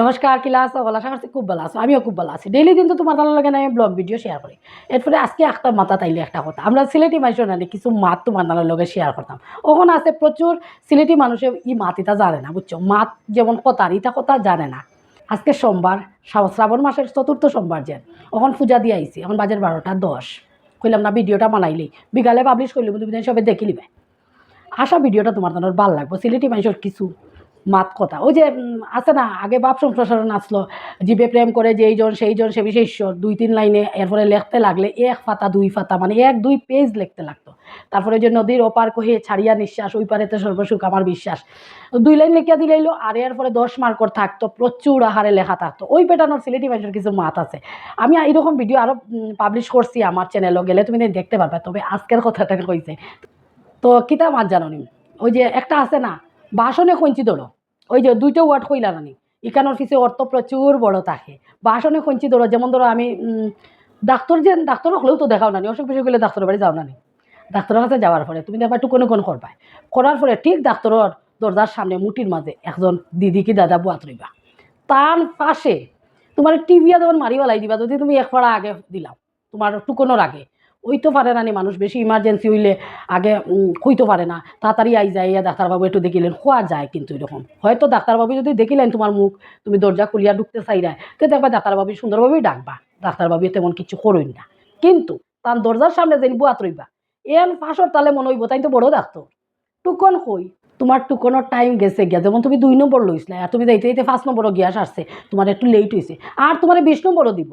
নমস্কার কিলা আছো বলা আশা করছি খুব ভালো আছো। আমিও খুব ভালো আছি। ডেইলি দিন তো তোমার তার লাগে আমি ব্লগ ভিডিও শেয়ার করি এরপরে আজকে একটা মাথা তাইলে একটা কথা। আমরা সিলেটি মানুষের না কিছু মাত তোমার তার লগে শেয়ার করতাম ওখানে আছে প্রচুর সিলেটি মানুষের ই মাত ইটা জানে না বুঝছ মাত যেমন কথার ইটা কথা জানে না। আজকে সোমবার শ্রাবণ মাসের চতুর্থ সোমবার যেন। ওখান পূজা দিয়ে আইছি এখন বাজার বারোটা দশ। কইলাম না, ভিডিওটা বানাইলি। বিকালে পাবলিশ করলি তুমি সবে দেখিলিবে। আশা, ভিডিওটা তোমার তোমার ভালো লাগবো। সিলেটি মানুষের কিছু মাত কথা। ওই যে আছে না, আগে বাপ সম্প্রসারণ আসলো জীবে প্রেম করে যে এইজন, সেইজন, সে বিশেষ ঈশ্বর দুই, তিন লাইনে এরপরে লিখতে লাগলে এক পাতা দুই পাতা মানে এক, দুই পেজ লিখতে লাগতো। তারপরে যে নদীর ওপার কহে ছাড়িয়া নিঃশ্বাস, ওই পারেতে সর্বসুখ আমার বিশ্বাস। দুই লাইন লিখিয়া দিলাইলো আর এরপরে দশ মার্কর থাকতো, প্রচুর আহারে লেখা থাকতো। ওই পেটানোর সিলেটি মানুষের কিছু মাত আছে। আমি এরকম ভিডিও আরও পাবলিশ করছি আমার চ্যানেলও গেলে তুমি দেখতে পারবে, তবে আজকের কথাটা কইছে। তো কিতা মাত জানো ওই যে একটা আছে না, বাসনে কঞ্চি ধরো ওই যে দুইটা ওয়ার্ড কইলা নানি ইকানোর ফিসে অর্থ প্রচুর বড় থাকে বাসনে কঞ্চি ধরো, যেমন ধরো আমি ডাক্তার যে ডাক্তার হলেও তো দেখাও নানি অসুখ বিসুখ গেলে ডাক্তারের বাড়ি যাও নানি ডাক্তারের কাছে যাওয়ার পরে তুমি দেখবা টুকন কোন করবা। করার পরে ঠিক ডাক্তারের দরজার সামনে মুটির মাঝে একজন দিদি কি দাদা বুয়াত রইবা তার পাশে তোমার টিভিয়া যেমন মারি বেলাই দিবা যদি তুমি এক পাড়া আগে দিলাম তোমার টুকনোর আগে। ওই তো পারে না মানুষ, বেশি ইমার্জেন্সি হইলে আগে কইতে পারে না। তাড়াতাড়ি আই যায় ইয়া ডাক্তারবাবু একটু দেখিলেন। খোয়া যায় কিন্তু এরকম। হয়তো ডাক্তারবাবু যদি দেখিলেন তোমার মুখ, তুমি দরজা খুলিয়া ঢুকতে চাইরায় তো দেখবা ডাক্তারবাবু সুন্দরভাবেই ডাকবা। ডাক্তারবাবু তেমন কিছু করইন না। কিন্তু তার দরজার সামনে যেন বুয়াত রইবা, এন ফাঁসর তালে মনে হইব, তাই তো বড় ডাক্তার। টুকন কই? তোমার টুকনের টাইম গেছে গিয়া, যেমন তুমি দুই নম্বর লইছিলে, আর তুমি যাইতে যাইতে ফার্স্ট নম্বরও গিয়াস আসছে তোমার একটু লেট হয়েছে আর তোমার বিশ নম্বরও দিব।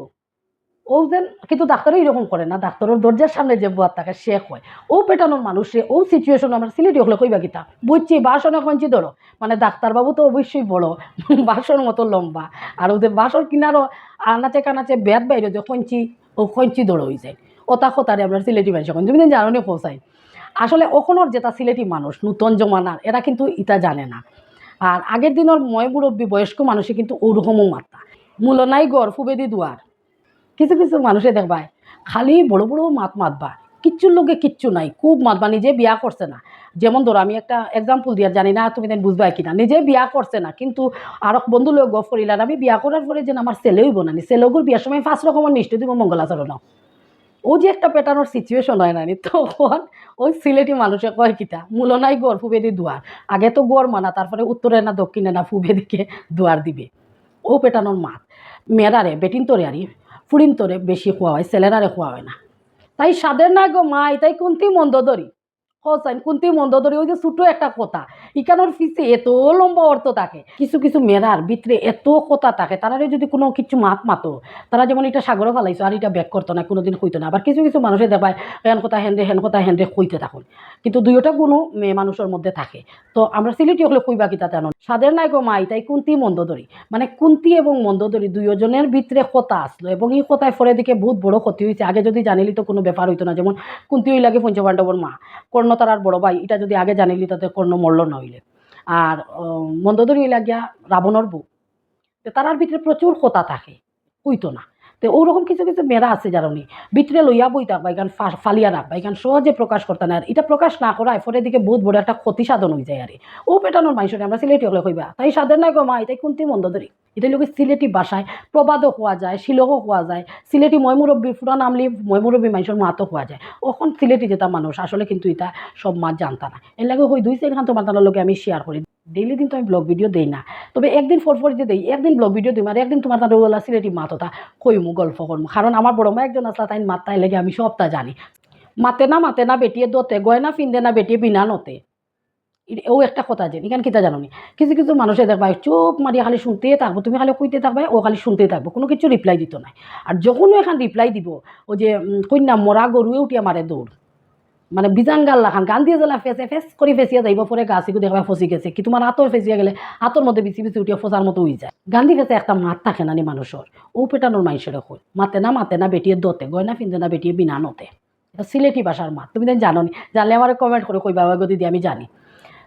ও যেন, কিন্তু ডাক্তারও এরকম করে না। ডাক্তারের দরজার সামনে যে বুয়ার থাকে সে হয় ও পেটানোর মানুষে ও সিচুয়েশন আমরা সিলেটি হলে কইবা কিতা? বুঝছি, বাসনে কঞ্চি ধরো। মানে ডাক্তারবাবু তো অবশ্যই বড় বাসন মতো লম্বা। আর ওদের বাসন কিনারও আনাচে কানাচে ব্যাত বাইরে যে কঞ্চি ও কঞ্চি ধরো হয়ে যায় ওতা খতারে আমরা সিলেটি মানুষ এখন, তুমি জানো নি আসলে ওখনোর যেটা সিলেটি মানুষ, নূতন জমানার, এরা কিন্তু ইটা জানে না। আর আগের দিনের ময় মুরব্বী বয়স্ক মানুষে কিন্তু ওরকমও মাত্রা মূল নাই গড় ফুবেদি দুয়ার। কিছু কিছু মানুষে দেখবাই খালি বড় বড় মাত মাতবা, কিচ্ছুর লোকে কিচ্ছু নাই, খুব মাতবা, নিজে বিয়া করছে না। যেমন ধরো, আমি একটা এক্সাম্পল দিয়া, জানি না তুমি দেন বুঝবাই কিনা, নিজে বিয়া করছে না, কিন্তু আর বন্ধু লোক গফ করিলাম আমি বিয়া করার পরে যেন আমার ছেলে হইব না ছেলেগুর বিয়ার সময় ফার্স্ট রকমের মিষ্টি দিব মঙ্গলাচরণ। ও যে একটা পেটানোর সিচুয়েশন হয় নানি তখন ওই সিলেটি মানুষে কয় কিতা মূল নাই গড় ফুবেদি দুয়ার, আগে তো গড় মানা, তারপরে উত্তরে না দক্ষিণে না ফুবেদিকে দুয়ার দিবে। ও পেটানোর মাত। মেয়েরারে, বেটিন তোরে আরি ফুড়িন তোরে বেশি খোয়া হয়, ছেলেরারে খোয়া হয় না। তাই সাদের না গো মা তাই কুন্তি মন্দ ধরি হোসাইন কুন্তি মন্দ ধরি, ওই যে ছোটো একটা কথা। ইকানোর ফিসে এত লম্বা অর্থ থাকে। কিছু কিছু মেয়েরার ভিতরে এত কথা থাকে। তারারে যদি কোনো কিছু মাত মাতো, তারা যেমন এটা সাগরে ফালাইছো, আর এটা ব্যাক করতো না, কোনোদিন হইতো না। আবার কিছু কিছু মানুষে দেখায়, হেন কথা হেনরে হেন কথা হেনরে কইতে থাকুন। কিন্তু দুইটা কোনো মেয়ে মানুষের মধ্যে থাকে। তো আমরা সিলেটি হলে কইবা কি তাতে সাদের নাই গো মাই তাই কুন্তি মন্দদরি মানে কুন্তি এবং মন্দদরি দুইজনের ভিতরে কথা আসলো। এবং এই কথায় ফলে দিকে বহুত বড় ক্ষতি হয়েছে আগে যদি জানিলি তো কোনো ব্যাপার হইতো না। যেমন কুন্তি হই লাগে পঞ্চপাণ্ডবর মা, কর্ণ তারার বড় ভাই, এটা যদি আগে জানিলি তাতে কর্ণ মরল নইলে আর মন্দদরি হইলা গিয়া রাবণর বউ তার তারার ভিতরে প্রচুর কথা থাকে হইতো না। তো ওরকম কিছু কিছু মেয়েরা আছে জানি ভিতরে লইয়া বই থাকবা এখান ফালিয়া রাখবা এখান সহজে প্রকাশ করতে না আর এটা প্রকাশ না করায় ফলে দিকে বহুত বড় একটা ক্ষতি সাধন হয়ে যায় আরে। ও পেটানোর মানুষের আমরা সিলেটি হলে কইবা, তাই সাধন নাই গো মা, এটাই কুন্তি মন্দ ধরি। এটা লোক সিলেটি ভাষায়, প্রবাদও হওয়া যায়, শিলকও হওয়া যায়, সিলেটি ময়মুরব্বী ফুরা নামলি ময়মুরব্বী মানুষের মাতও হওয়া যায়। ওখন সিলেটি যেটা মানুষ, আসলে কিন্তু এটা সব মাত জানতা না। এর লাগে হই দুই চারখান তোমার তার লগে আমি শেয়ার করি। ডেইলি দিন তো আমি ব্লগ ভিডিও দেই না। তবে একদিন ফোর ফোর যে দেই, একদিন ব্লগ ভিডিও দিই আর একদিন তোমার তার ওলা সিলেটি মাততা কইমু গল্প করমু? কারণ আমার বড় মা একজন আসলা তাই মাত তাই লেগে আমি সবটা জানি। মাতে না মাতে না, বেটিয়ে দোতে গয়না ফিন্দে না, বেটিয়ে বিনা নতে। ও একটা কথা যে এখানে কিতা জানো কিছু কিছু মানুষে দেখবা চুপ মারিয়া খালি শুনতে থাকব, তুমি খালি কইতে থাকবে, ও খালি শুনতে থাকব, কোনো কিছু রিপ্লাই দিত না আর যখনও এখান রিপ্লাই দিব, ও যে কন্যা মরা গরুয়ে উঠিয়া মারে দৌড়। মানে বিজাঙ্গাল লাখান গান দিয়ে জ্বলা ফেসে, ফেস করে ফেসিয়া যাইব, পরে গাছিকু দেখবা ফসি গেছে। কি তোমার হাতর ফেসিয়া গেলে হাতর মধ্যে বিচি বিচি উঠিয়া ফসার মতো হয়ে যায়। গান্ধী ফেসে একটা মাত থাকে না নি মানুষের ও পেটানোর মানুষের কই মাতে না মাতে না, বেটিয়ে দোতে, গয়না ফিনতে না, বেটিয়ে বিনা নতে। এটা সিলেটি ভাষার মাত। তুমি জানো নি জানলে আমার কমেন্ট করে কইবা গতি দিয়ে, আমি জানি।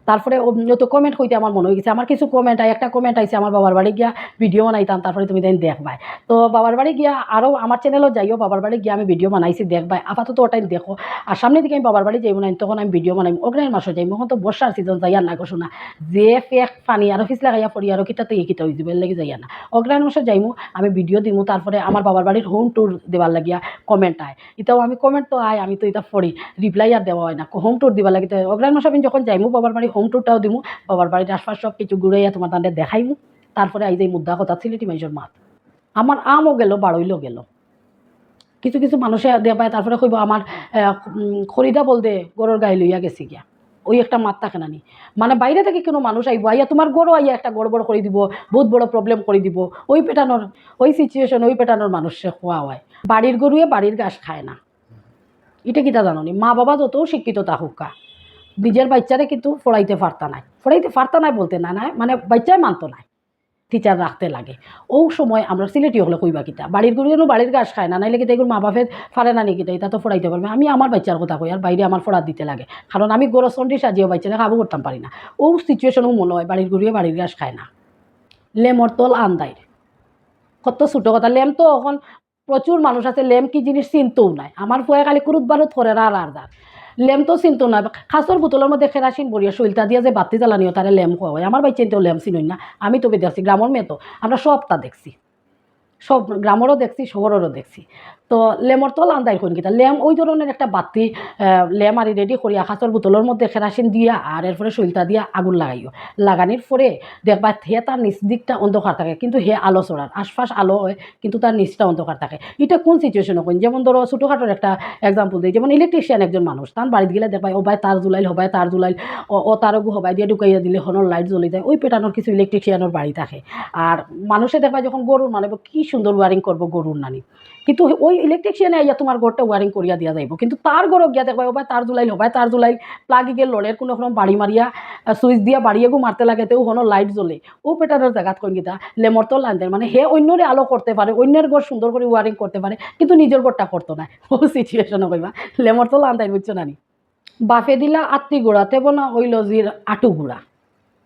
তারপরে ও তো কমেন্ট হইতে আমার মনে হয়ে গেছে আমার কিছু কমেন্ট আই, একটা কমেন্ট আইছে, আমার বাবার বাড়ি গিয়া ভিডিও বানাইতাম, তারপরে তুমি দেন দেখবাই। তো বাবার বাড়ি গিয়া আরও আমার চ্যানেলও যাইও, বাবার বাড়ি গিয়া আমি ভিডিও বানাইছি, দেখবাই। আপাতত ওটাই দেখো। আর সামনে দিকে আমি বাবার বাড়ি যাইব না, তখন আমি ভিডিও বানাই অগ্রাইন মাসে যাইব এখন তো বর্ষার সিজন যাইয়া না গো শোনা। যে ফেক পানি আর ফিস লাগাইয়া পড়ি, আর কিতাতে এই কিতা হয়ে যাবে লাগি যাইয়া না। অগ্রাইন মাসে যাইমু, আমি ভিডিও দিমু, তারপরে আমার বাবার বাড়ির হোম ট্যুর দেওয়ার লাগিয়া কমেন্ট আয়। এটাও আমি কমেন্ট তো আয়, আমি তো এটা পড়ি রিপ্লাই আর দেওয়া হয় না। হোম ট্যুর দিবার লাগে তো অগ্রাইন মাসে আমি যখন যাইমু, বাবার বাড়ি হোম ট্যুরটাও দিমু, বাবার বাড়ির আশপাশ সব কিছু ঘুরাইয়া তোমার তাদের দেখাইমু। তারপরে আই যাই মুদ্রা কথা সিলেটি মানুষের মাত। আমার আমও গেল বাড়ইলেও গেল। কিছু কিছু মানুষে দেয়া পায়, তারপরে কইব আমার খরিদা বলতে গরুর গায়ে লইয়া গেছি গিয়া। ওই একটা মাত থাকে নানি মানে বাইরে থেকে কোনো মানুষ আইব, আইয়া তোমার গরু আইয়া একটা গড় বড় করে দিব, বহুত বড় প্রবলেম করে দিব। ওই পেটানোর, ওই সিচুয়েশন ওই পেটানোর মানুষে খোয়া হয়। বাড়ির গরুয়ে বাড়ির ঘাস খায় না। এটা কিটা জানো নি? মা বাবা যতও শিক্ষিত তা হুকা নিজের বাচ্চারে কিন্তু ফড়াইতে পারতা নাই। ফড়াইতে পারতা নাই বলতে না নাই মানে বাচ্চাই মানতো নাই টিচার রাখতে লাগে। ও সময় আমরা সিলেটি হলে কইবা কিতা, বাড়ির গরু যেন বাড়ির গাছ খায় না, নাইলে কিতা এগুলো মা বাপের ফারে না নিকিতা এটা তো ফড়াইতে পারবে। আমি আমার বাচ্চার কথা কই, আর বাইরে আমার ফড়া দিতে লাগে। কারণ আমি গরু সন্ডি সাজিয়ে বাচ্চারা খাব করতাম পারি না। ও সিচুয়েশনও মনে হয় বাড়ির গরুয়ে বাড়ির গাছ খায় না। লেমর তল আন্দাইর। কত ছোটো কথা, লেম তো এখন প্রচুর মানুষ আছে, লেম কি জিনিস চিনতেও নাই। আমার ফুয়ে খালি কুরুত করে আর আর লেম তো চিনতো না। খাসর বোতলের মধ্যে খেরাসিন বড়িয়া শৈলতা দিয়ে যে বাতি জ্বালানিও তারা খাওয়া হয়। আমার বাইচেন তো লেম চিনই না। আমি তো দেখছি গ্রামের মেয়ে তো। আমরা সবটা দেখছি। সব গ্রামেরও দেখছি, শহরেরও দেখছি। তো লেমর তল আন্দাই কোন কিতা লেম ওই ধরনের একটা বাতি লেম আরি রেডি করিয়া খাসর বোতলের মধ্যে কেরাসিন দিয়া আর এরপরে শৈলতা দিয়া আগুন লাগাইও। লাগানির পরে দেখবা হে তার নিচ দিকটা অন্ধকার থাকে, কিন্তু হে আলো চড়ার আশপাশ আলো হয়, কিন্তু তার নিচটা অন্ধকার থাকে। এটা কোন সিচুয়েশনে কোন যেমন ধরো ছোটোখাটোর একটা এক্সাম্পল দিই, যেমন ইলেকট্রিশিয়ান একজন মানুষ তার বাড়িতে গেলে দেখবাই ও ভাই তার জুলাইল, হবাই তার জুলাইল ও ও তার গু হবাই দিয়ে ঢুকাইয়া দিলে হনর লাইট জ্বলি যায়, ওই পেটানোর কিছু ইলেকট্রিশিয়ানের বাড়ি থাকে। আর মানুষে দেখবা যখন গরুর মানে কি সুন্দর ওয়ারিং করব, গরুর নানি। কিন্তু ওই ইলেকট্রিশিয়ানে আইয়া তোমার ঘরটা ওয়ারিং করিয়া দিয়া যাইব। কিন্তু তার ঘরও গিয়া দেখবা, ও ভাই তার জুলাইল হবাই তার জুলাইল প্লাগি গিয়ে লড়ের কোনো রকম বাড়ি মারিয়া সুইচ দিয়া বাড়িয়ে গু মারতে লাগে, তেও হনো লাইট জ্বলে। ও পেটানোর জায়গাত কোন গীতা লেমর তো লাইন মানে হে অন্যরে আলো করতে পারে, অন্যের ঘর সুন্দর করে ওয়ারিং করতে পারে, কিন্তু নিজের ঘরটা করতো না। ও সিচুয়েশনও কইবা লেমর তো লান বুঝছ নানি? বাফে দিলা আত্মি গুড়াতে বনা ওই লজির আটু গুড়া।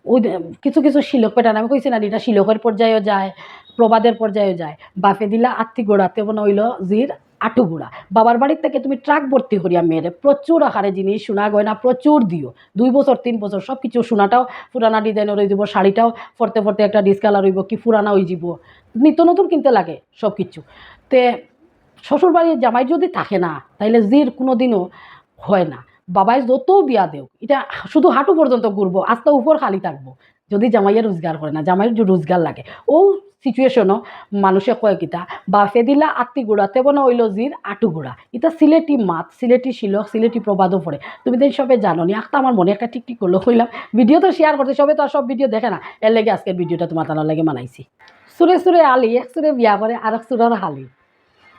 ওই কিছু কিছু শিলক পেটান আমি কইছি না এটা শিলকের পর্যায়েও যায়, প্রবাদের পর্যায়েও যায়। বাফে দিলা আত্মি গোড়াতে বনা হইল জির আটু গুড়া। বাবার বাড়ির থেকে তুমি ট্রাক ভর্তি করিয়া মেয়েরে প্রচুর আকারে জিনিস, সোনা গয়না প্রচুর দিও। দুই বছর, তিন বছর সব কিছু সোনাটাও, পুরানা ডিজাইনের হয়ে যাব শাড়িটাও, ফরতে ফরতে একটা ডিসকালার হইব, কি পুরানা হয়ে যাব নিত্য নতুন কিনতে লাগে সব কিছু তে শ্বশুর বাড়ির জামাই যদি থাকে না, তাইলে জির কোনো দিনও হয় না। বাবাই যত বিয়া দেও এটা শুধু হাঁটু পর্যন্ত ঘুরবো আস্তে উপর খালি থাকব। যদি জামাইয়ে রোজগার করে না জামাইয়ের রোজগার লাগে। ও সিচুয়েশনও মানুষে কয় কিতা বাফে দিলা আত্মি গুড়াতে বনা ওইল জির আটু গুড়া। এটা সিলেটি মাত সিলেটি শিলক সিলেটি প্রবাদও পড়ে তুমি তো সবে জানো নি একটা আমার মনে একটা ঠিক ঠিক করল কইলাম ভিডিও তো শেয়ার করতে সবে তো আর সব ভিডিও দেখে না। এর লেগে আজকের ভিডিওটা তোমার তার লাগে বানাইছি। সুরে সুরে আলি, এক সুরে বিয়া করে আর এক সুরের হালি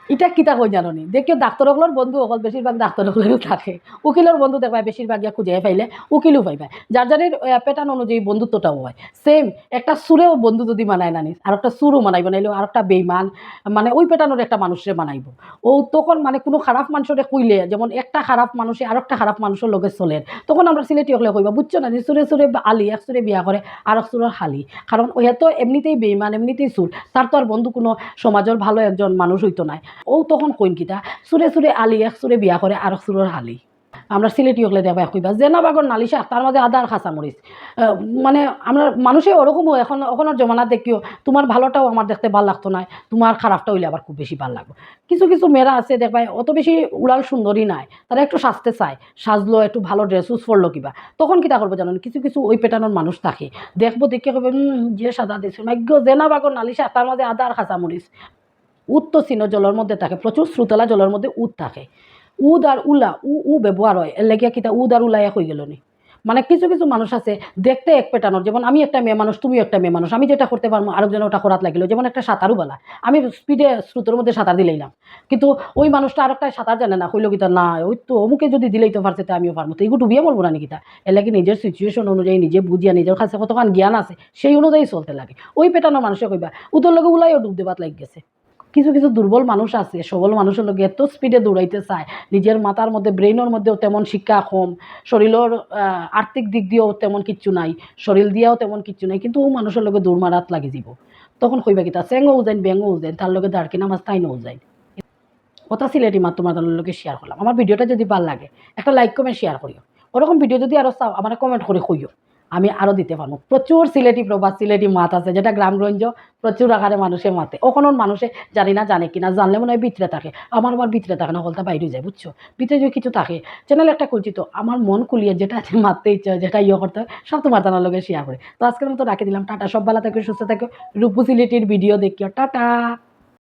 এটা কিতা কই জানো নি? দেখিও ডাক্তরসকলের বন্ধু অকল বেশিরভাগ ডাক্তরসকলেও থাকে। উকিলের বন্ধু দেখবা বেশিরভাগ ইয়া খুঁজে পাইলে উকিলও পাইবা যার যারের প্যাটার্ন অনুযায়ী বন্ধুত্বটাও হয়। সেম একটা সুরেও বন্ধু যদি মানায় নানিস আর একটা সুরও মানাইব নাইলে আর একটা বেইমান মানে ওই প্যাটার্নের একটা মানুষের বানাইব ও, তখন মানে কোনো খারাপ মানুষের কইলে, যেমন একটা খারাপ মানুষে আর একটা খারাপ মানুষের লগে চলে, তখন আমরা সিলেটি হলে কইবা বুঝছ না যে সুরে সুরে আলি, এক সুরে বিয়া করে আর এক সুরের হালি কারণ ওহে তো এমনিতেই বেইমান, এমনিতেই সুর তার তো আর বন্ধু কোনো সমাজের ভালো একজন মানুষ হইতো নাই। ও তখন কইন কিতা সুরে সুরে আলি, এক সুরে বিয়া করে আর এক সুরের হালি আমরা সিলেটি হলে দেবা কইবা জেনা বাগর নালিশা তার মাঝে আদার খাসা মরিচ মানে আমরা মানুষে ওরকমও এখন ওখানের জমানা দেখিও তোমার ভালোটাও আমার দেখতে ভালো লাগতো না তোমার খারাপটা হইলে আবার খুব বেশি ভালো লাগবে কিছু কিছু মেয়েরা আছে দেখবা অত বেশি উড়াল সুন্দরী নাই তারা একটু সাজতে চায় সাজলো একটু ভালো ড্রেস উস পরলো কিবা। তখন কিতা করব জানো কিছু কিছু ওই পেটানোর মানুষ থাকে। দেখব, দেখে কবে যে সাদা দিয়েছে মাইগ্য জেনা বাগর নালিশা তার মাঝে আদার খাসা মরিচ উদ তো জলের মধ্যে থাকে, প্রচুর শ্রুতলা জলের মধ্যে উদ থাকে। উদ আর উলা, উ উ ব্যবহার হয়। এর লেগিয়া কিতা উদ আর উলাইয়া হয়ে গেল নি মানে কিছু কিছু মানুষ আছে, দেখতে এক পেটানোর যেমন আমি একটা মেয়ে মানুষ তুমিও একটা মেয়ে মানুষ আমি যেটা করতে পারব, আরেকজন ওটা করাত লাগিল। যেমন একটা সাঁতারু বলা আমি স্পিডে স্রোতের মধ্যে সাঁতার দিলেই দিলাইলাম কিন্তু ওই মানুষটা আরেকটা সাঁতার জানে না। হইল কিতা না, ওই তো অমুকে যদি দিলেই তো পারছে আমিও পারব। তো এগুলো ডুবিয়ে মরবো না কিতা এর লাগে নিজের সিচুয়েশন অনুযায়ী, নিজে বুঝিয়া, নিজের কাছে কতক্ষণ জ্ঞান আছে, সেই অনুযায়ী চলতে লাগে। ওই পেটানোর মানুষে কইবা উতর লগে উলাইও ডুব দেবাত লাগ গেছে। কিছু কিছু দুর্বল মানুষ আছে, সবল মানুষের লোক এত স্পিডে দৌড়াইতে চায়। নিজের মাথার মধ্যে ব্রেইনের মধ্যেও তেমন শিক্ষা কম শরীরের আর্থিক দিক দিয়েও তেমন কিচ্ছু নাই শরীর দিয়েও তেমন কিচ্ছু নাই, কিন্তু ও মানুষের লগে দৌড় মারাত লাগি যাব। তখন কইবা কিতা চেঙ্গও উজাইন বেঙ্গও উজাইন তার লগে দাঁড়কি নামাজ তাই উজাইন। কথা সিলেটি মাত্র মাতার লগে শেয়ার করলাম আমার ভিডিওটা যদি ভালো লাগে, একটা লাইক কমেন্ট শেয়ার করিও ওরকম ভিডিও যদি আরও চাও আমার কমেন্ট করে কইও আমি আরও দিতে পারব। প্রচুর সিলেটি প্রবাস সিলেটি মাত আছে যেটা গ্রামগঞ্জ প্রচুর আকারে মানুষের মাতে। ওখানে মানুষে জানি না জানে কি না জানলে মনে হয় ভিতরে থাকে। আমার আবার ভিতরে থাকে না হলতা বাইরে যায় বুঝছ? ভিতরে যদি কিছু থাকে চ্যানেল একটা খুলছি তো আমার মন কুলিয়ে যেটা আছে মারতে ইচ্ছা হয়, যেটা ইয়ে করতে হয় সব তোমার জানার লগে শেয়ার করে। তো আজকের মতো রাখে দিলাম টাটা সব বেলা থেকে সুস্থ থাকো। রূপু সিলেটির ভিডিও দেখিও টাটা!